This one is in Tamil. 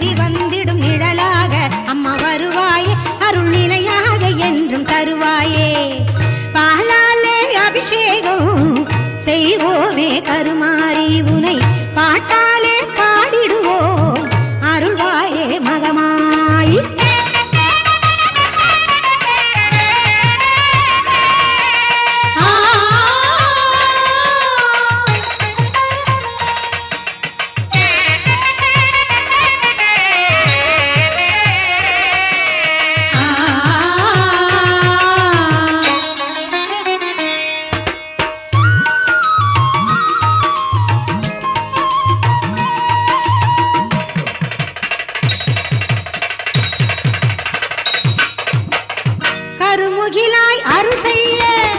தேடி வந்திடும் நிழலாக அம்மா வருவாயே அருள் நிலையாக என்றும் தருவாயே. பாலாலே அபிஷேகம் செய்வோமே கரு கருமுகிலாய் அருள் செய்ய.